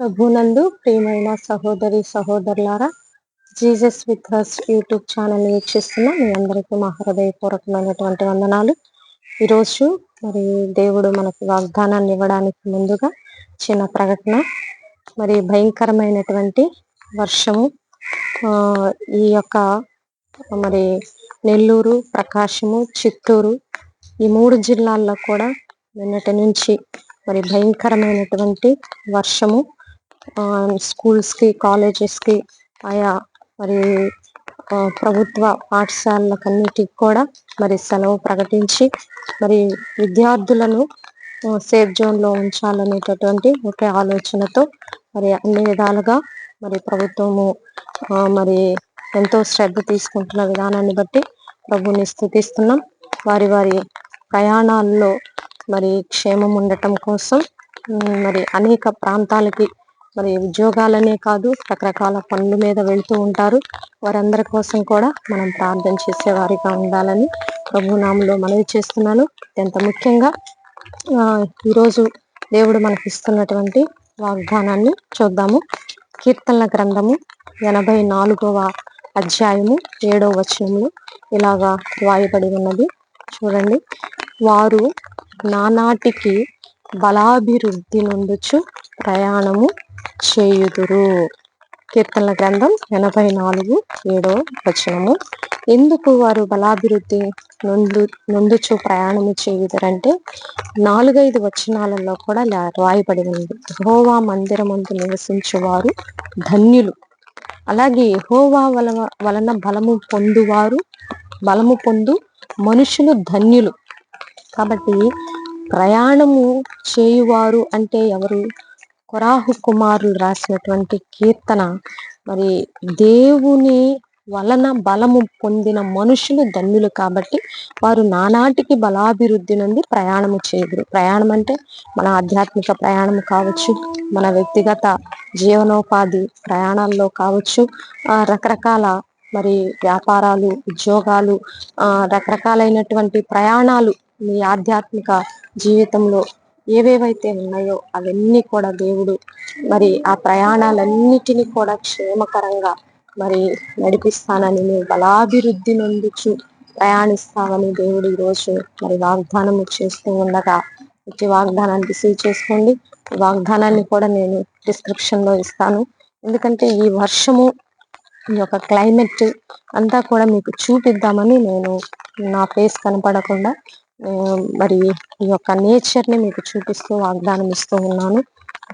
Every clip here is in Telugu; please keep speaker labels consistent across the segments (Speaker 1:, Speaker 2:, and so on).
Speaker 1: ప్రభునందు ప్రియమైన సహోదరి సహోదరులారా Jesus with us YouTube channel వీక్షిస్తున్న మీ అందరికీ మా హృదయపూర్వకమైనటువంటి వందనాలు. ఈరోజు మరి దేవుడు మనకు వాగ్దానాన్ని ఇవ్వడానికి ముందుగా చిన్న ప్రకటన మరి భయంకరమైనటువంటి వర్షము ఈ యొక్క మరి నెల్లూరు ప్రకాశము చిత్తూరు ఈ మూడు జిల్లాల్లో కూడా నిన్నటి నుంచి మరి భయంకరమైనటువంటి వర్షము స్కూల్స్కి కాలేజెస్కి ఆయా మరి ప్రభుత్వ పాఠశాలలకన్నిటికి కూడా మరి సెలవు ప్రకటించి మరి విద్యార్థులను సేఫ్ జోన్లో ఉంచాలనేటటువంటి ఒకే ఆలోచనతో మరి అన్ని విధాలుగా మరి ప్రభుత్వము మరి ఎంతో శ్రద్ధ తీసుకుంటున్న విధానాన్ని బట్టి ప్రభుని స్థుతిస్తున్నాం. వారి వారి ప్రయాణాల్లో మరి క్షేమం ఉండటం కోసం మరి అనేక ప్రాంతాలకి మరి ఉద్యోగాలనే కాదు రకరకాల పనుల మీద వెళ్తూ ఉంటారు. వారందరి కోసం కూడా మనం ప్రార్థన చేసే వారిగా ఉండాలని ప్రభునామంలో మనవి చేస్తున్నాను. ఎంత ముఖ్యంగా ఈరోజు దేవుడు మనకి ఇస్తున్నటువంటి వాగ్దానాన్ని చూద్దాము. కీర్తనల గ్రంథము ఎనభై నాలుగవ అధ్యాయము ఏడవ వచనంలో ఇలాగా రాయబడి ఉన్నది. చూడండి. వారు నానాటికి బలాభివృద్ధి నొందుచు ప్రయాణము చేయుదురు కీర్తనల గ్రంథం ఎనభై నాలుగు ఏడో వచనము. ఎందుకు వారు బలాభివృద్ధి నొందు నొందుచు ప్రయాణము చేయుదరంటే నాలుగైదు వచనాలలో కూడా రాయబడి ఉంది. హోవా మందిరమందు నివసించేవారు ధన్యులు. అలాగే హోవా వలన వలన బలము పొందువారు బలము పొందు మనుషులు ధన్యులు. కాబట్టి ప్రయాణము చేయువారు అంటే ఎవరు? కొరాహు కుమారులు రాసినటువంటి కీర్తన. మరి దేవుని వలన బలము పొందిన మనుషులు ధన్యులు కాబట్టి వారు నానాటికి బలాభివృద్ధి నుండి ప్రయాణము చేయదురు. ప్రయాణం అంటే మన ఆధ్యాత్మిక ప్రయాణం కావచ్చు మన వ్యక్తిగత జీవనోపాధి ప్రయాణాల్లో కావచ్చు ఆ, రకరకాల మరి వ్యాపారాలు ఉద్యోగాలు రకరకాలైనటువంటి ప్రయాణాలు మీ ఆధ్యాత్మిక జీవితంలో ఏవేవైతే ఉన్నాయో అవన్నీ కూడా దేవుడు మరి ఆ ప్రయాణాలన్నిటినీ కూడా క్షేమకరంగా మరి నడిపిస్తానని నువ్వు బలాభివృద్ధి నొందుచు ప్రయాణిస్తావని దేవుడు ఈరోజు మరి వాగ్దానం చేస్తూ ఉండగా ఇచ్చి వాగ్దానాన్ని రిసీవ్ చేసుకోండి. వాగ్దానాన్ని కూడా నేను డిస్క్రిప్షన్లో ఇస్తాను. ఎందుకంటే ఈ వర్షము ఈ యొక్క క్లైమేట్ అంతా కూడా మీకు చూపిద్దామని నేను నా ఫేస్ కనపడకుండా మరి ఈ యొక్క నేచర్ని మీకు చూపిస్తూ వాగ్దానం ఇస్తూ ఉన్నాను.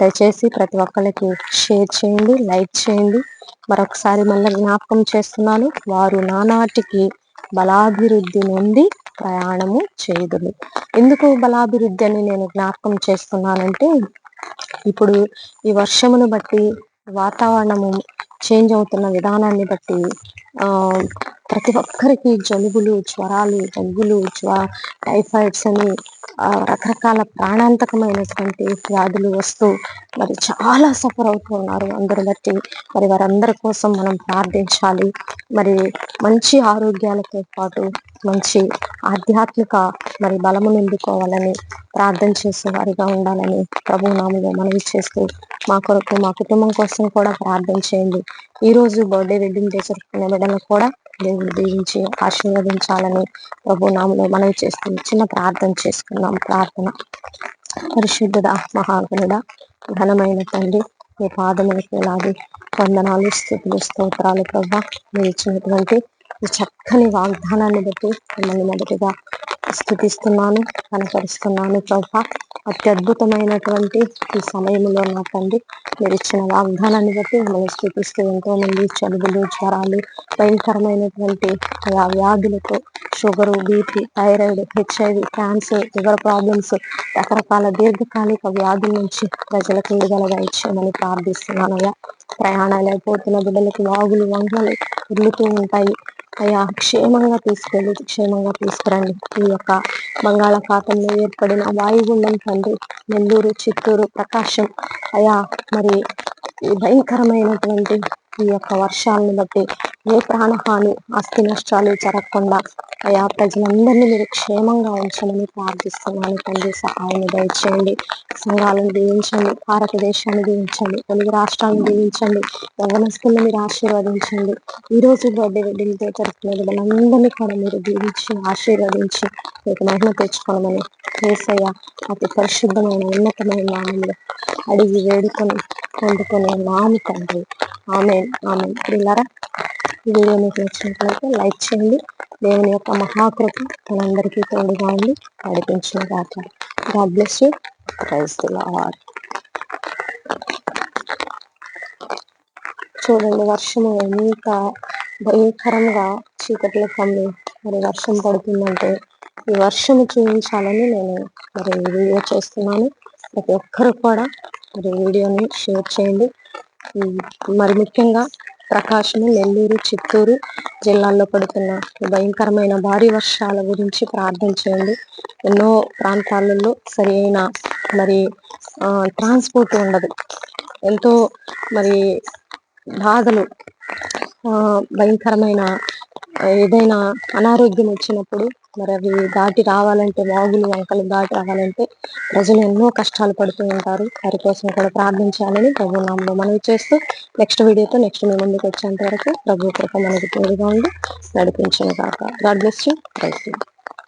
Speaker 1: దయచేసి ప్రతి ఒక్కరికి షేర్ చేయండి లైక్ చేయండి. మరొకసారి మళ్ళీ జ్ఞాపకం చేస్తున్నాను వారు నానాటికి బలాభివృద్ధి నుండి ప్రయాణము చేయదులు ఎందుకు బలాభివృద్ధి అని నేను జ్ఞాపకం చేస్తున్నానంటే ఇప్పుడు ఈ వర్షమును బట్టి వాతావరణము చేంజ్ అవుతున్న విధానాన్ని బట్టి ఆ ప్రతి ఒక్కరికి జలుబులు జ్వరాలు దగ్గులు జ్వ టైఫాయిడ్స్ అని రకరకాల ప్రాణాంతకమైనటువంటి వ్యాధులు వస్తూ మరి చాలా సఫర్ అవుతున్నారు అందరు బట్టి. మరి వారందరి కోసం మనం ప్రార్థించాలి. మరి మంచి ఆరోగ్యాలతో పాటు మంచి ఆధ్యాత్మిక మరి బలము నిండుకోవాలని ప్రార్థన చేసే వారిగా ఉండాలని ప్రభు నామలో మనవి చేస్తూ మా కొరకు మా కుటుంబం కోసం కూడా ప్రార్థన చేయండి. ఈ రోజు బర్త్డే వెడ్డింగ్ డే జరుపుకునే బిడ్డలను కూడా దేవుడు దీవించి ఆశీర్వదించాలని ప్రభు నామలో మనవి చేస్తూ చిన్న ప్రార్థన చేసుకున్నాం ప్రార్థన. పరిశుద్ధుడ మహాగణుడ ఘనమైన తండ్రి మీ పాదములకు ఎలాది వందనాలు స్థితులు స్తోత్రాలు ప్రభా మీరు ఇచ్చినటువంటి ఈ చక్కని వాగ్దానాన్ని బట్టి మిమ్మల్ని మొదటిగా స్థుతిస్తున్నాను కనపరుస్తున్నాను ప్రభా. అత్యద్భుతమైనటువంటి ఈ సమయంలో నా తండ్రి మీరు ఇచ్చిన వాగ్దానాన్ని బట్టి మిమ్మల్ని స్థితిస్తూ ఎంతో మంది చదువులు జ్వరాలు భయంకరమైనటువంటి ఆ వ్యాధులతో sugar BP thyroid HIV cancer liver problems రకరకాల దీర్ఘకాలిక వ్యాధుల నుంచి ప్రజలకు విడుదలగా ఇచ్చామని ప్రార్థిస్తున్నాను అయ్యా ప్రయాణాలు అయిపోతున్న బిడ్డలకు వాగులు వంటలు ఉరులుతూ ఉంటాయి. అయ్యా క్షేమంగా తీసుకెళ్ళి క్షేమంగా తీసుకురండి. ఈ యొక్క బంగాళాఖాతంలో ఏర్పడిన వాయుగుండం తండ్రి నెల్లూరు చిత్తూరు ప్రకాశం అయా మరి భయంకరమైనటువంటి ఈ యొక్క వర్షాలను బట్టి ఏ ప్రాణహాని ఆస్తి నష్టాలు జరగకుండా అయా ప్రజలందరినీ మీరు క్షేమంగా ఉంచమని ప్రార్థిస్తున్నాను తండ్రి. సహాయాన్ని దయచేయండి. సంఘాలను దీవించండి. భారతదేశాన్ని దీవించండి. తెలుగు రాష్ట్రాలను దీవించండి. యవనస్తులను మీరు ఆశీర్వదించండి. ఈ రోజు బర్త్డే వెడ్డింగ్తో జరుపుకునే వాళ్ళందరినీ కూడా మీరు దీవించి ఆశీర్వదించి మీకు మహిమ తెచ్చుకోవడమని ఏసయ్య అతి పరిశుద్ధమైన ఉన్నతమైన నామంలో అడిగి వేడుకొని పొందుకునే నామి తండ్రి. ఆమె ఆమె పిల్లరా వీడియో మీకు నచ్చినట్లయితే లైక్ చేయండి. దేవుని యొక్క మహాకృప మనందరికీ తోడుగా ఉండి నడిపించిన గాక గాడ్ బ్లెస్ యూ ప్రైజ్ చూడండి వర్షము ఎంత భయంకరంగా చీకట్ల కమ్మి మరి వర్షం పడుతుందంటే ఈ వర్షం చూపించాలని నేను మరి వీడియో చేస్తున్నాను. ప్రతి ఒక్కరు కూడా మరి వీడియోని షేర్ చేయండి. మరి ముఖ్యంగా ప్రకాశము నెల్లూరు చిత్తూరు జిల్లాల్లో పడుతున్న భయంకరమైన భారీ వర్షాల గురించి ప్రార్థన చేయండి. ఎన్నో ప్రాంతాలలో సరి మరి ట్రాన్స్పోర్ట్ ఉండదు. ఎంతో మరి బాధలు భయంకరమైన ఏదైనా అనారోగ్యం వచ్చినప్పుడు మరి అవి దాటి రావాలంటే వాగులు వంకలు దాటి రావాలంటే ప్రజలు ఎన్నో కష్టాలు పడుతూ ఉంటారు. వారి కోసం కూడా ప్రార్థించాలని ప్రభు నామంలో మనవి చేస్తూ నెక్స్ట్ వీడియోతో నెక్స్ట్ మీ ముందుకు వచ్చేంత వరకు ప్రభు కృప మనకు తోడుగా ఉండి నడిపించిన కాక గాడ్ బ్లెస్ యూ.